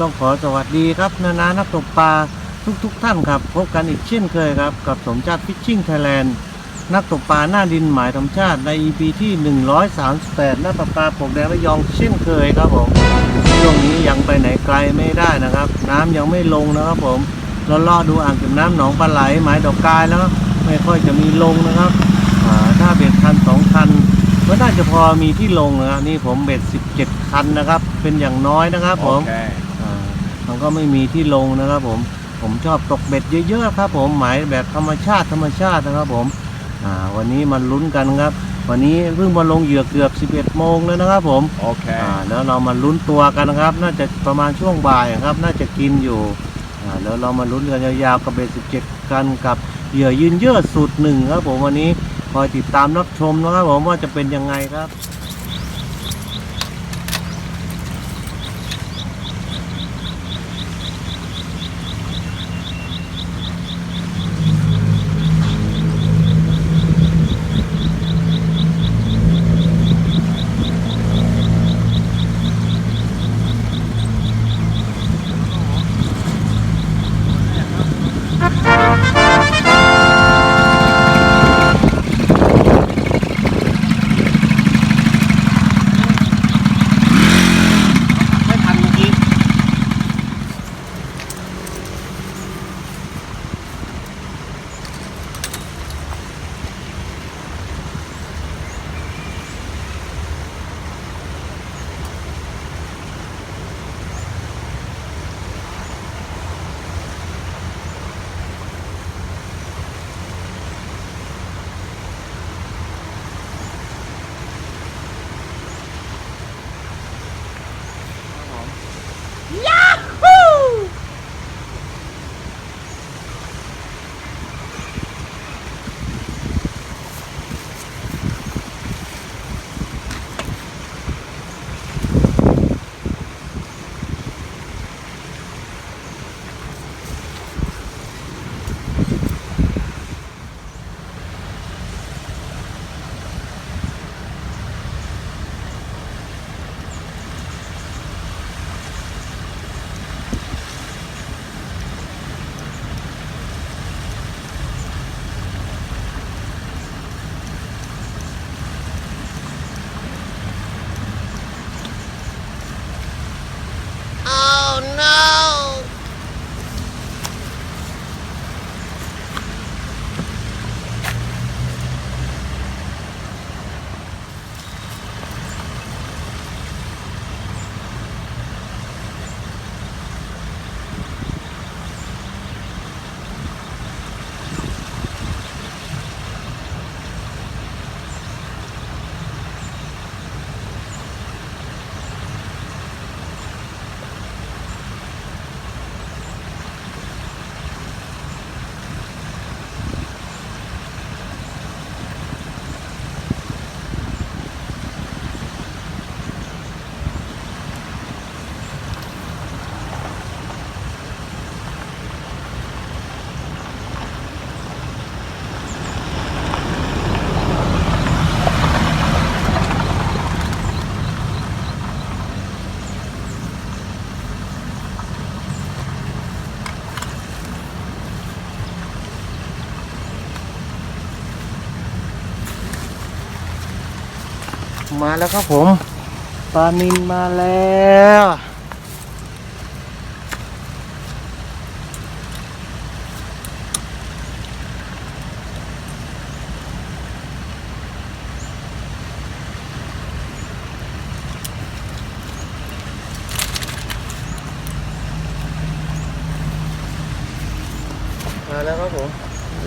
ต้องขอสวัสดีครับ นานานักตกปลาทุกๆทท่านครับ พบกันอีกเช่นเคยครับ กับสมชาติฟิชชิ่งไทยแลนด์นักตกปลาหน้าดินหมายธรรมชาติใน EP ที่ 138หน้าปลาปลาปกแดงระยองเช่นเคยครับผมช่วงนี้ยังไปไหนไกลไม่ได้นะครับ น้ำยังไม่ลงนะครับผมเราลาะดูอ่างเก็บน้ำหนองปลาไหลหมายดอกกายแล้วไม่ค่อยจะมีลงนะครับถ้าเบ็ดคันสองคันก็น่าจะพอมีที่ลงนะครับนี่ผมเบ็ด 17 คันนะครับ เป็นอย่างน้อยนะครับผม Okay. อ่ามันก็ไม่มีที่ลงนะครับผม ผมชอบตกเบ็ดเยอะๆครับ ผมหมายแบบธรรมชาติธรรมชาตินะครับผมอ่าวันนี้มาลุ้นกันครับ วันนี้เพิ่งมาลงเหยื่อเกือบ 11 โมงแล้วนะครับผม Okay. อ่าแล้วเรามาลุ้นตัวกันนะครับ น่าจะประมาณช่วงบ่ายครับ น่าจะกินอยู่อ่าแล้วเรามาลุ้นกันยาวๆกับเบ็ด 17 กันกับเหยื่อยืนเยอะสุดหนึ่งครับผมวันนี้คอยติดตามรับชมนะครับผมว่าจะเป็นยังไงครับ มาแล้วครับผม ปลานินมาแล้ว มาแล้วครับผม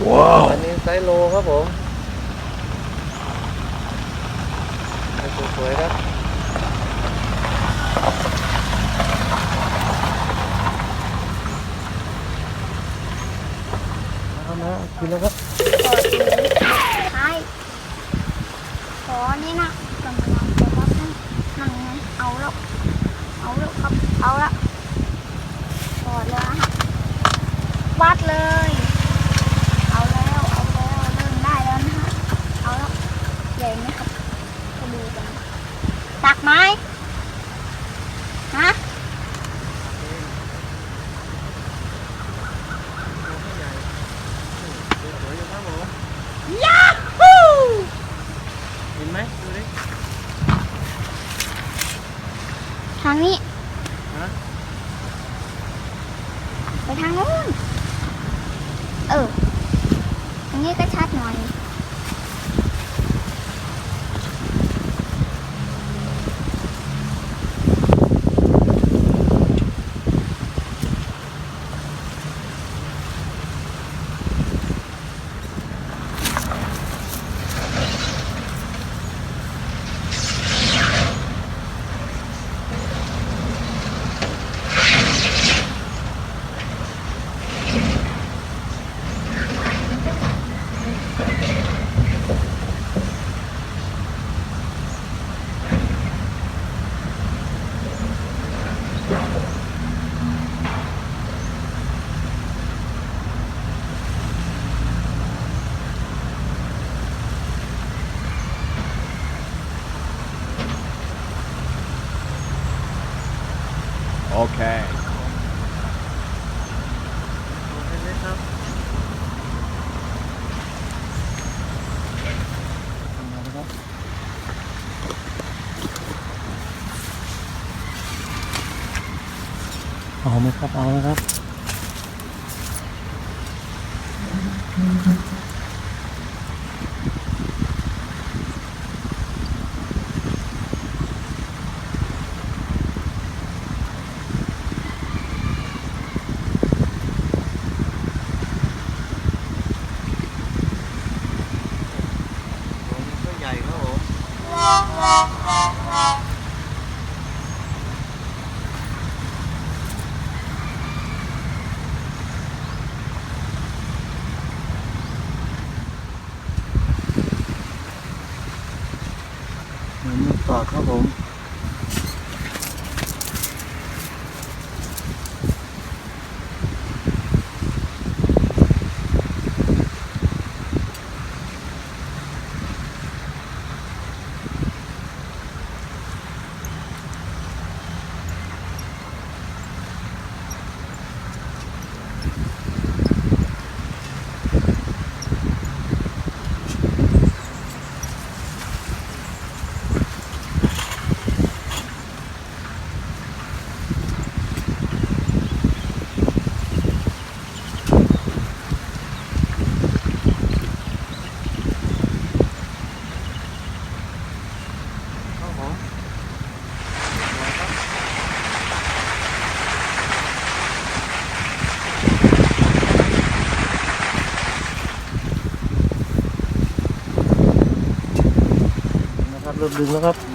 Wow. ปลานินไซส์โลครับผม สวยๆ เอาละครับ 啊，客服。 โดนดึงแล้ครับ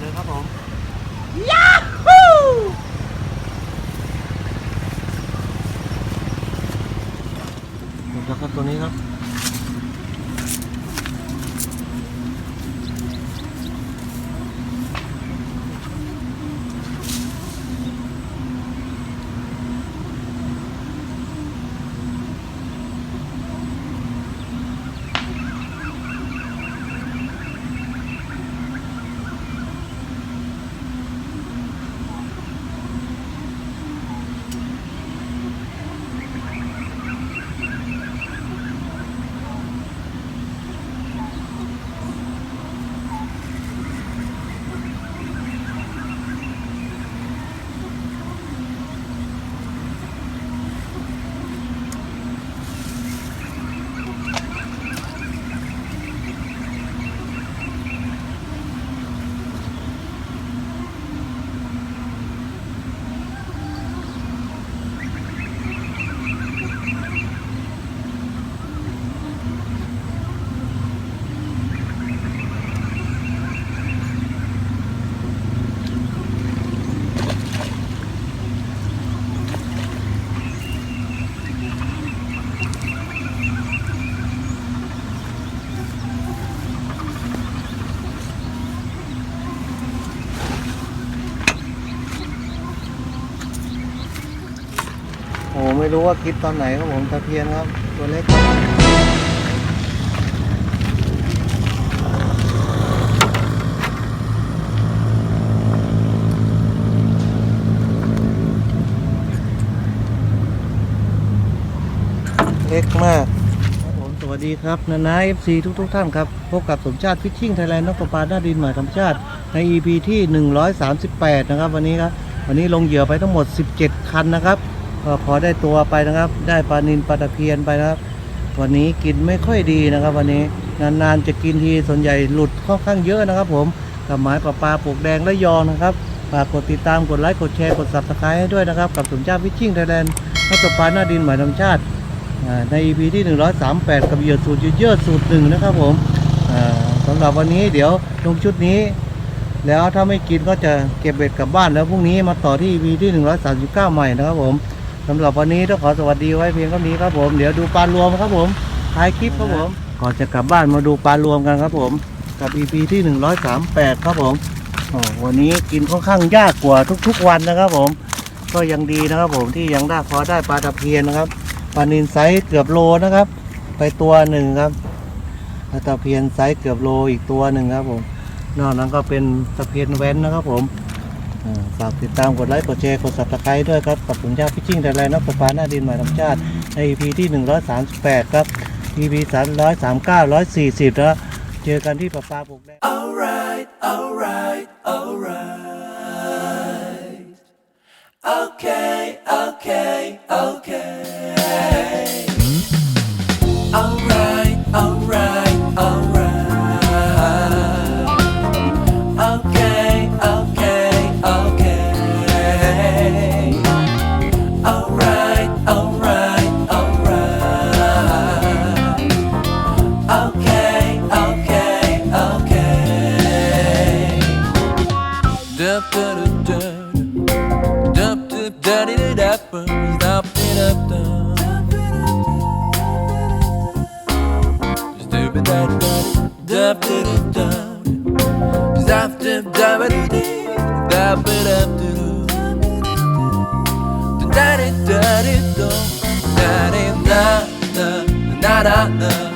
เลยครับผม อ้ไม่รู้ว่าคิดตอนไหนครับผมตะเพียนครับ ตัวเล็กเล็กมากครับผมสวัสดีครับนานาเอฟซีทุกทุกๆท่านครับ พบกับสมชาติฟิชชิ่งไทยแลนด์นักตกปลาหน้าดินหมายธรรมชาติ ใน EP ที่ 138 นะครับ วันนี้ครับ วันนี้ลงเหยื่อไปทั้งหมด 17 คันนะครับ ก็พอได้ตัวไปนะครับ ได้ปลานินปลาตะเพียนไปนะครับ วันนี้กินไม่ค่อยดีนะครับ วันนี้นานๆจะกินทีส่วนใหญ่หลุดค่อนข้างเยอะนะครับ ผมกับหมายปลาปลาปลูกแดงและยองนะครับฝากกดติดตามกดไลค์กดแชร์กด subscribe ให้ด้วยนะครับ กับสมชาติฟิชชิ่งไทยแลนด์นักตกปลาหน้าดินหมายธรรมชาติใน EP ที่ 138 กับเหยื่อสูตรเยอะสูตรหนึ่งนะครับผมอ่าสำหรับวันนี้เดี๋ยวลงชุดนี้ แล้วถ้าไม่กินก็จะเก็บเบ็ดกลับบ้านแล้วพรุ่งนี้มาต่อที่ EP ที่ 139 ใหม่นะครับผม สำหรับวันนี้ต้องขอสวัสดีไว้เพียงเท่านี้ครับผม เดี๋ยวดูปลารวมครับผมท้ายคลิปครับผม ก่อนจะกลับบ้านมาดูปลารวมกันครับผม กับ EP ที่ 138 ครับผมโอ้วันนี้กินค่อนข้างยากกว่าทุกๆวันนะครับผม ก็ยังดีนะครับผมที่ยังได้พอได้ปลาตะเพียนนะครับปลานินไซส์เกือบโลนะครับ ไปตัวหนึ่งครับปลาตะเพียนไซส์เกือบโลอีกตัวหนึ่งครับผม นอกนั้นก็เป็นตะเพียนแว้นนะครับผม อ่าฝากติดตามกดไลค์กดแชร์กด subscribe ด้วยครับกับผมยาพิชิ่งแต่ไรนักตกปาหน้าดินใหม่ธรรมชาติใน EP ที่ 138 ครับ EP 339 140แล้วเจอกันที่ปลาปาปลูกแดง Alright, alright, alright. Okay, okay, okay. Alright, alright. Da da.